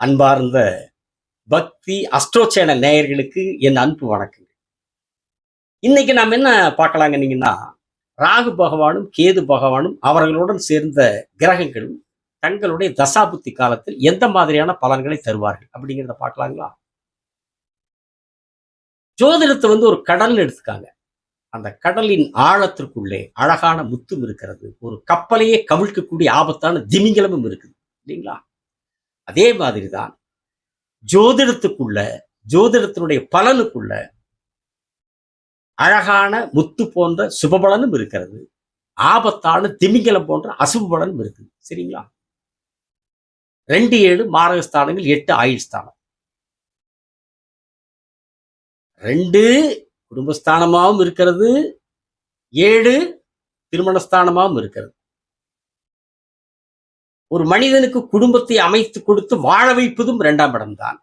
அன்பார்ந்த பக்தி astro channel நேயர்களுக்கு என் அன்பு வணக்கங்க இன்னைக்கு நாம் என்ன பார்க்கலாங்கன்னீங்கன்னா ராகு பகவானும் கேது பகவானும் அவர்களுடன் சேர்ந்த கிரகங்களும் தங்களுடைய தசாபுத்தி காலத்தில் எந்த மாதிரியான பலன்களை தருவார்கள் அப்படிங்கிறத பார்க்கலாங்களா? ஜோதிடத்தை வந்து ஒரு கடல்னு எடுத்துக்காங்க. அந்த கடலின் ஆழத்திற்குள்ளே அழகான முத்தும் இருக்கிறது. ஒரு கப்பலையே கவிழ்க்கக்கூடிய ஆபத்தான திமிங்கலமும் இருக்குது. இல்லைங்களா? அதே மாதிரி தான் ஜோதிடத்துக்குள்ள ஜோதிடத்தினுடைய பலனுக்குள்ள அழகான முத்து போன்ற சுபபலனும் இருக்கிறது. ஆபத்தான திமிங்கலம் போன்ற அசுப பலனும் இருக்குது. சரிங்களா? ரெண்டு ஏழு மாரகஸ்தானங்கள் எட்டு ஆயுள் ஸ்தானம் ரெண்டு குடும்பஸ்தானமாகவும் இருக்கிறது. ஏழு திருமணஸ்தானமாகவும் இருக்கிறது. ஒரு மனிதனுக்கு குடும்பத்தை அமைத்து கொடுத்து வாழ வைப்பதும் இரண்டாம் இடம்தான்.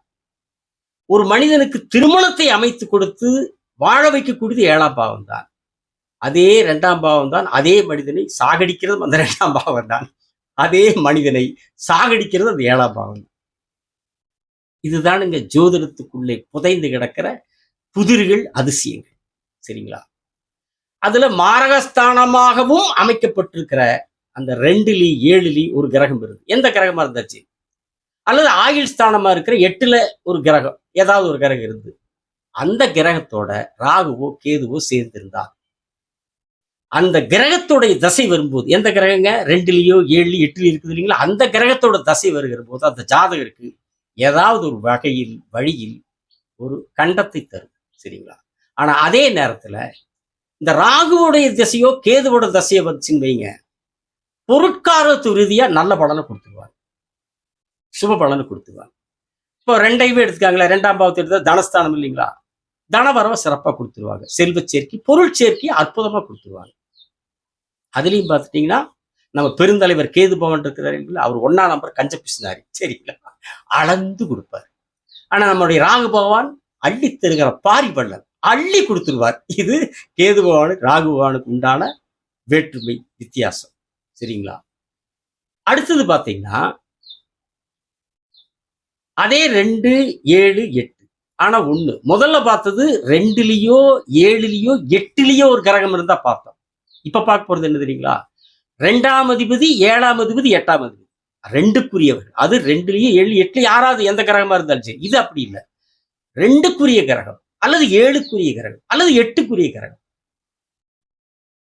ஒரு மனிதனுக்கு திருமணத்தை அமைத்து கொடுத்து வாழ வைக்கக்கூடியது ஏழாம் பாவம் தான் அதே இரண்டாம் பாவம் தான் அதே மனிதனை சாகடிக்கிறதும் அந்த இரண்டாம் பாவம் தான் அதே மனிதனை சாகடிக்கிறது அந்த ஏழாம் பாவம் தான் இதுதான் இங்க ஜோதிடத்துக்குள்ளே புதைந்து கிடக்கிற புதிர்கள் அதிசயங்கள். சரிங்களா? அதுல மாரகஸ்தானமாகவும் அமைக்கப்பட்டிருக்கிற அந்த ரெண்டுலி ஏழுலி ஒரு கிரகம் இருக்கு. எந்த கிரகமா இருந்தாச்சு? அல்லது ஆயுள் ஸ்தானமா இருக்கிற எட்டுல ஒரு கிரகம் ஏதாவது ஒரு கிரகம் இருந்து. அந்த கிரகத்தோட ராகுவோ கேதுவோ சேர்ந்திருந்தார் அந்த கிரகத்தோடைய தசை வரும்போது எந்த கிரகங்க? ரெண்டுலயோ ஏழு எட்டுலயோ இருக்குது இல்லைங்களா? அந்த கிரகத்தோட தசை வருகிற போது அந்த ஜாதகருக்கு ஏதாவது ஒரு வகையில் வழியில் ஒரு கண்டத்தை தரும் சரிங்களா? ஆனா அதே நேரத்துல இந்த ராகுவோடைய திசையோ கேதுவோட தசையை வந்துச்சுன்னு வைங்க. பொருட்காரத்து ரீதியாக நல்ல பலனை கொடுத்துருவார். சுப பலனை கொடுத்துருவாங்க இப்போ ரெண்டையுமே எடுத்துக்காங்களே ரெண்டாம் பாவத்தை எடுத்தால் தனஸ்தானம் இல்லைங்களா? தனவரவை சிறப்பாக கொடுத்துருவாங்க. செல்வ சேர்க்கை பொருள் சேர்க்கை அற்புதமாக கொடுத்துருவாங்க. அதுலேயும் பார்த்துட்டிங்கன்னா நம்ம பெருந்தலைவர் கேது பவன் இருக்கிறார் அவர் ஒன்னா நம்பர் கஞ்ச பிசினாரி. சரிங்களா? அளந்து கொடுப்பார். ஆனால் நம்மளுடைய ராகு பகவான் அள்ளி தருகிற பாரி பள்ளல் அள்ளி கொடுத்துருவார். இது கேது பகவானுக்கு ராகு பகவானுக்கு உண்டான வேற்றுமை வித்தியாசம். சரிங்களா? அடுத்தது பார்த்தீங்கன்னா அதே ரெண்டு ஏழு எட்டு. ஆனா ஒண்ணு. முதல்ல பார்த்தது ரெண்டுலயோ ஏழுலயோ எட்டுலயோ ஒரு கிரகம் இருந்தா பார்த்தோம். இப்ப பார்க்க போறது என்ன தெரியுங்களா? ரெண்டாம் அதிபதி ஏழாம் அதிபதி எட்டாம் அதிபதி. ரெண்டுக்குரியவர் அது ரெண்டுலயோ ஏழு எட்டுல யாராவது எந்த கிரகமா இருந்தாலும் சரி. இது அப்படி இல்லை. ரெண்டுக்குரிய கிரகம். அல்லது ஏழுக்குரிய கிரகம். அல்லது எட்டுக்குரிய கிரகம்.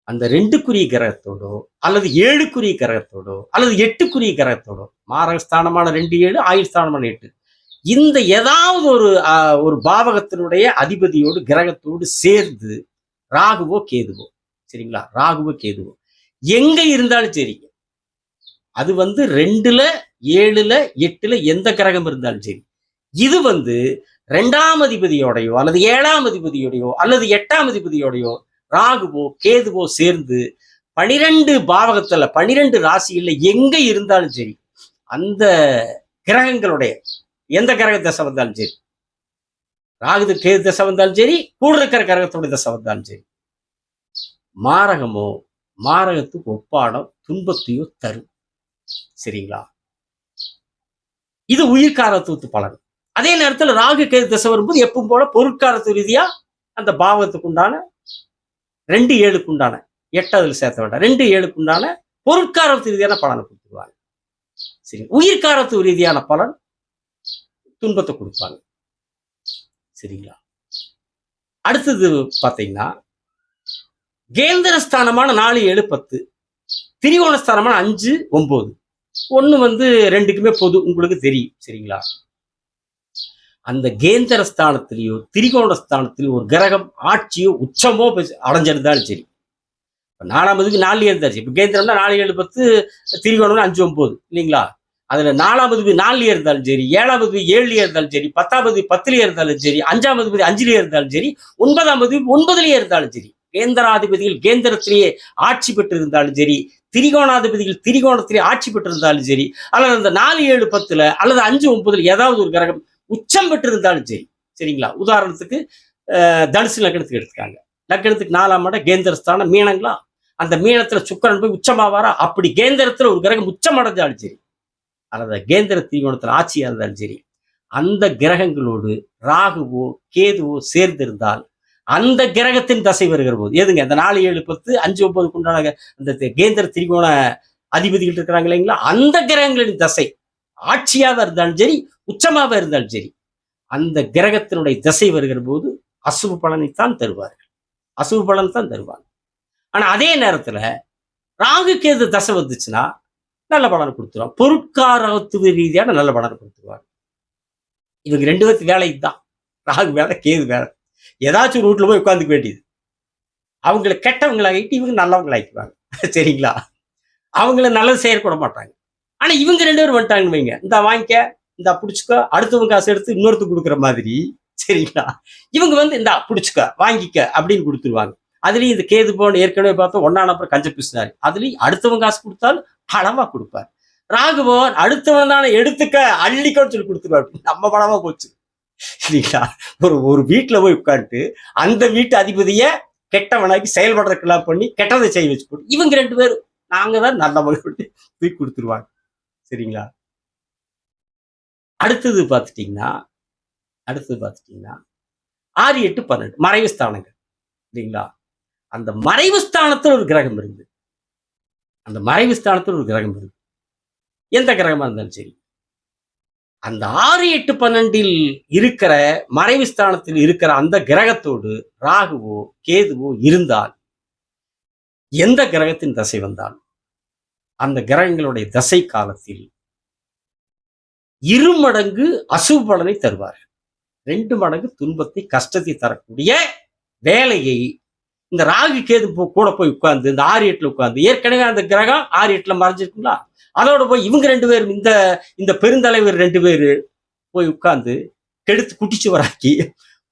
அந்த ரெண்டுக்குரிய கிரகத்தோடோ அல்லது ஏழுக்குரிய கிரகத்தோடோ அல்லது எட்டுக்குரிய கிரகத்தோடோ மாரகஸ்தானமான ரெண்டு ஏழு ஆயுள் ஸ்தானமான எட்டு. இந்த ஏதாவது ஒரு ஒரு பாவகத்தினுடைய அதிபதியோடு கிரகத்தோடு சேர்ந்து ராகுவோ கேதுவோ சரிங்களா? ராகுவோ கேதுவோ. எங்க இருந்தாலும் சரி. அது வந்து ரெண்டுல ஏழுல எட்டுல எந்த கிரகம் இருந்தாலும் சரி. இது வந்து ரெண்டாம் அதிபதியோடையோ அல்லது ஏழாம் அதிபதியோடையோ அல்லது எட்டாம் அதிபதியோடையோ ராகுவோ கேதுவோ சேர்ந்து பனிரெண்டு பாவகத்துல பனிரெண்டு ராசியில எங்க இருந்தாலும் சரி அந்த கிரகங்களுடைய எந்த கிரக தசை வந்தாலும் சரி ராகுது கேது தசை வந்தாலும் சரி கூட இருக்கிற கிரகத்துடைய தசை வந்தாலும் சரி மாரகமோ மாரகத்துக்கு ஒப்பாடம் துன்பத்தையோ தரும். சரிங்களா? இது உயிர்காரத்துவத்து பலன். அதே நேரத்தில் ராகு கேது தசை வரும்போது எப்பவும் போல பொருட்காரத்து ரீதியா அந்த பாவகத்துக்கு உண்டான ரெண்டு ஏழுக்கு உண்டான எட்டாவதுல சேர்த்த வேண்டாம். ரெண்டு ஏழுக்கு உண்டான பொருட்காரத்து ரீதியான பலனை கொடுத்துருவாங்க. சரி உயிர்காரத்து ரீதியான பலன் துன்பத்தை கொடுப்பாங்க. சரிங்களா? அடுத்தது பார்த்தீங்கன்னா கேந்திரஸ்தானமான நாலு ஏழு பத்து திரிகோணஸ்தானமான அஞ்சு ஒன்பது. ஒன்று வந்து ரெண்டுக்குமே பொது உங்களுக்கு தெரியும். சரிங்களா? அந்த கேந்திர ஸ்தானத்திலேயோ திரிகோண ஸ்தானத்திலேயோ ஒரு கிரகம் ஆட்சியோ உச்சமோ அடைஞ்சிருந்தாலும் சரி. இப்போ நாலாம் இதுக்கு நாலு இருந்தாச்சு. இப்போ கேந்திரம்னா நாலு ஏழு பத்து திரிகோணம்னா அஞ்சு ஒன்பது இல்லைங்களா? அதில் நாலாம் அதிபதி நாலுலயே இருந்தாலும் சரி ஏழாம் அதிபதி ஏழுலயே இருந்தாலும் சரி பத்தாம் அதிபதி பத்துலேயே இருந்தாலும் சரி அஞ்சாம் அதிபதி அஞ்சுலேயே இருந்தாலும் சரி ஒன்பதாம் அதிபதி ஒன்பதுலேயே இருந்தாலும் சரி கேந்திராதிபதிகள் கேந்திரத்திலேயே ஆட்சி பெற்று இருந்தாலும் சரி திரிகோணாதிபதிகள் திரிகோணத்திலே ஆட்சி பெற்றிருந்தாலும் சரி அல்லது அந்த நாலு ஏழு பத்துல அல்லது அஞ்சு ஒன்பதுல ஏதாவது ஒரு கிரகம் உச்சம் பெற்றிருந்தாலும் சரி. சரிங்களா? உதாரணத்துக்கு தனுசு லக்னத்துக்கு எடுத்துக்காங்க. லக்னத்துக்கு நாலாம் இடம் கேந்திரஸ்தானம். மீனங்களா? அந்த மீனத்துல சுக்கிரன் போய் உச்சமாவாரா? அப்படி கேந்திரத்துல ஒரு கிரகம் உச்சம் அடைஞ்சாலும் சரி. அல்லது கேந்திர திரிகோணத்தில் ஆட்சியாக இருந்தாலும் சரி. அந்த கிரகங்களோடு ராகுவோ கேதுவோ சேர்ந்திருந்தால் அந்த கிரகத்தின் தசை வருகிற போது எதுங்க? அந்த நாலு ஏழு பத்து அஞ்சு ஒன்பதுக்கு உண்டான அந்த கேந்திர திரிகோண அதிபதிகள் இருக்கிறாங்க இல்லைங்களா? அந்த கிரகங்களின் தசை ஆட்சியாக இருந்தாலும் சரி உச்சமாக இருந்தாலும் சரி அந்த கிரகத்தினுடைய திசை வருகிற போது அசுப பலனைத்தான் தருவார்கள். அசுப பலன் தான் தருவாங்க. ஆனால் அதே நேரத்தில் ராகு கேது தசை வந்துச்சுன்னா நல்ல பலனை கொடுத்துருவாங்க பொருட்காரத்துவ ரீதியான நல்ல பலனை கொடுத்துருவாங்க. இவங்க ரெண்டு பேர்த்து வேலை இதுதான். ராகு வேலை கேது வேலை. ஏதாச்சும் ஒரு வீட்டுல போய் உட்காந்துக்க வேண்டியது. அவங்கள கெட்டவங்களாகிட்டு இவங்க நல்லவங்களாக்கிக்குவாங்க சரிங்களா? அவங்கள நல்லது செய்யக்கூட மாட்டாங்க. ஆனா இவங்க ரெண்டு பேரும் வந்துட்டாங்கன்னு வைங்க. இந்த வாங்கிக்க இந்த பிடிச்சிக்கோ அடுத்தவங்க காசு எடுத்து இன்னொருத்தர் கொடுக்குற மாதிரி சரிங்களா? இவங்க வந்து இந்த பிடிச்சிக்க வாங்கிக்க அப்படின்னு கொடுத்துருவாங்க. அதுலயும் இந்த கேது போன ஏற்கனவே பார்த்தோம் ஒன்னா நம்பர் கஞ்ச பிசினாரு. அதுலயும் அடுத்தவங்க காசு கொடுத்தாலும் அளவா கொடுப்பார். ராகுபவன் அடுத்தவன் தானே எடுத்துக்க அள்ளிக்கோன்னு சொல்லி கொடுத்துருவாரு. நம்ம பணமா போச்சு. இல்லைங்களா ஒரு ஒரு வீட்டுல போய் உட்காந்துட்டு அந்த வீட்டு அதிபதிய கெட்டவனாக்கி செயல்படுறதுக்கெல்லாம் பண்ணி கெட்டதை செய்ய வச்சு போட்டு இவங்க ரெண்டு பேரும் நாங்க தான் நல்லவங்க சொல்லி தூக்கி கொடுத்துருவாங்க. சரிங்களா? அடுத்தது பார்த்துட்டீங்கன்னா அடுத்தது பார்த்துட்டீங்கன்னா ஆறு எட்டு பன்னெண்டு மறைவு ஸ்தானங்கள் இல்லைங்களா? அந்த மறைவு ஸ்தானத்தில் ஒரு கிரகம் இருந்து அந்த மறைவு ஸ்தானத்தில் ஒரு கிரகம் இருந்து எந்த கிரகமா இருந்தாலும் சரி. அந்த ஆறு எட்டு பன்னெண்டில் இருக்கிற மறைவு ஸ்தானத்தில் இருக்கிற அந்த கிரகத்தோடு ராகுவோ கேதுவோ இருந்தால் எந்த கிரகத்தின் தசை வந்தால் அந்த கிரகங்களுடைய தசை காலத்தில் இரு மடங்கு அசுப பலனை தருவார். ரெண்டு மடங்கு துன்பத்தை கஷ்டத்தை தரக்கூடிய வேலையை இந்த ராகு கேது கூட போய் உட்கார்ந்து இந்த ஆறு எட்டுல உட்கார்ந்து ஏற்கனவே அந்த கிரகம் ஆறு எட்டுல மறைஞ்சிருக்குங்களா? அதோட போய் இவங்க ரெண்டு பேரும் இந்த இந்த பெருந்தலைவர் ரெண்டு பேர் போய் உட்கார்ந்து கெடுத்து குட்டிச்சு வராக்கி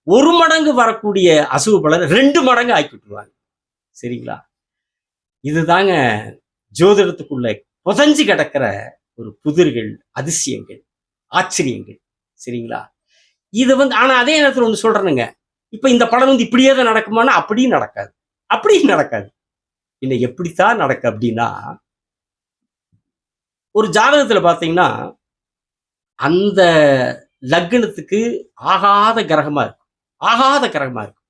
ஒரு மடங்கு வரக்கூடிய அசுவ பலன் ரெண்டு மடங்கு ஆக்கி விட்டுருவாங்க. சரிங்களா? இதுதாங்க ஜோதிடத்துக்குள்ள புதஞ்சு கிடக்கிற ஒரு புதிர்கள் அதிசயங்கள் ஆச்சரியங்கள். சரிங்களா? இது வந்து ஆனா அதே நேரத்தில் ஒன்று சொல்றேனுங்க. இப்ப இந்த படம் வந்து இப்படியே தான் நடக்குமானா அப்படியும் நடக்காது. அப்படியும் நடக்காது. இல்லை எப்படித்தான் நடக்கு அப்படின்னா ஒரு ஜாதகத்துல பாத்தீங்கன்னா அந்த லக்னத்துக்கு ஆகாத கிரகமா இருக்கும். ஆகாத கிரகமா இருக்கும்.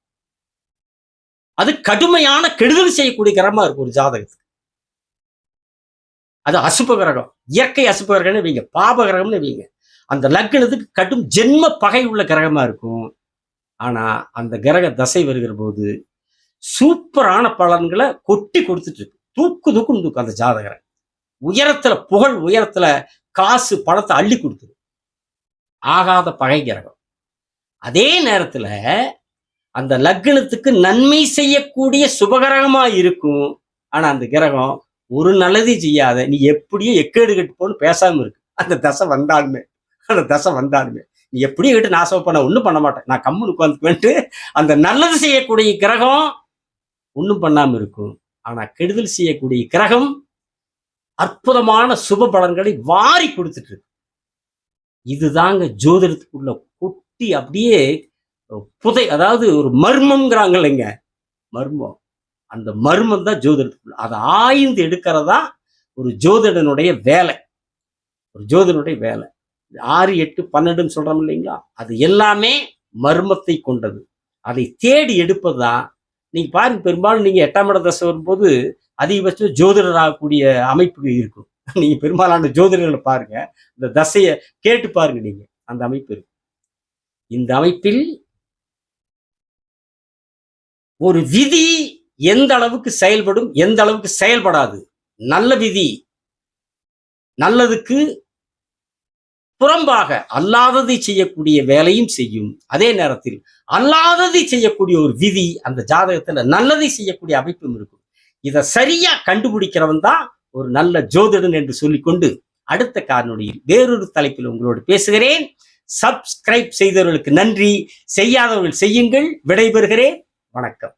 அது கடுமையான கெடுதல் செய்யக்கூடிய கிரகமா இருக்கும் ஒரு ஜாதகத்துக்கு. அது அசுப கிரகம் இயற்கை அசுப கிரகம்னு வைங்க. பாப கிரகம்னு வைங்க. அந்த லக்னத்துக்கு கடும் ஜென்ம பகை உள்ள கிரகமா இருக்கும். ஆனா அந்த கிரக தசை வருகிற போது சூப்பரான பலன்களை கொட்டி கொடுத்துட்டு இருக்கு தூக்கு தூக்குன்னு தூக்கு அந்த ஜாதகரை. உயரத்துல புகழ் உயரத்துல காசு பணத்தை அள்ளி கொடுத்துரு ஆகாத பகை கிரகம். அதே நேரத்துல அந்த லக்னத்துக்கு நன்மை செய்யக்கூடிய சுபகிரகமா இருக்கும். ஆனா அந்த கிரகம் ஒரு நல்லதையும் செய்யாத நீ எப்படியும் எக்கேடு கெட்டு போன்னு பேசாம இருக்கு. அந்த தசை வந்தாலுமே அந்த தசை வந்தாலுமே. நீ எப்படியும் கிட்ட நாசம் பண்ண ஒன்றும் பண்ண மாட்டேன். நான் கம்முன்னு உட்காந்துக்குவேன்ட்டு அந்த நல்லது செய்யக்கூடிய கிரகம் ஒன்றும் பண்ணாம இருக்கும். ஆனா கெடுதல் செய்யக்கூடிய கிரகம் அற்புதமான சுப பலன்களை வாரி கொடுத்துட்டு இருக்கு. இதுதாங்க ஜோதிடத்துக்குள்ள கொட்டி அப்படியே புதை அதாவது ஒரு மர்மம்ங்கிறாங்க இல்லைங்க? மர்மம். அந்த மர்மம் தான் ஜோதிடத்துக்குள்ள அதை ஆய்ந்து எடுக்கிறதா ஒரு ஜோதிடனுடைய வேலை. ஒரு ஜோதிடனுடைய வேலை. ஆறு எட்டு பன்னெண்டுன்னு சொல்கிறோம் இல்லைங்களா? அது எல்லாமே மர்மத்தை கொண்டது. அதை தேடி எடுப்பது? தான் நீங்கள் பாருங்க பெரும்பாலும் நீங்கள் எட்டாம் இட தசை வரும்போது அதிகபட்சம் ஜோதிடர் ஆகக்கூடிய அமைப்பு இருக்கும். நீங்கள் பெரும்பாலான ஜோதிடர்களை பாருங்க. இந்த தசையை கேட்டு பாருங்க நீங்கள் அந்த அமைப்பு இருக்கும் இந்த அமைப்பில் ஒரு விதி எந்த அளவுக்கு செயல்படும் எந்த அளவுக்கு செயல்படாது. நல்ல விதி. நல்லதுக்கு புறம்பாக அல்லாததை செய்யக்கூடிய வேலையும் செய்யும். அதே நேரத்தில் அல்லாததை செய்யக்கூடிய ஒரு விதி அந்த ஜாதகத்துல நல்லதை செய்யக்கூடிய அமைப்பும் இருக்கும். இதை சரியா கண்டுபிடிக்கிறவன் தான் ஒரு நல்ல ஜோதிடன் என்று சொல்லிக்கொண்டு அடுத்த காரணியில் வேறொரு தலைப்பில் உங்களோடு பேசுகிறேன். சப்ஸ்கிரைப் செய்தவர்களுக்கு நன்றி. செய்யாதவர்கள் செய்யுங்கள். விடைபெறுகிறேன். வணக்கம்.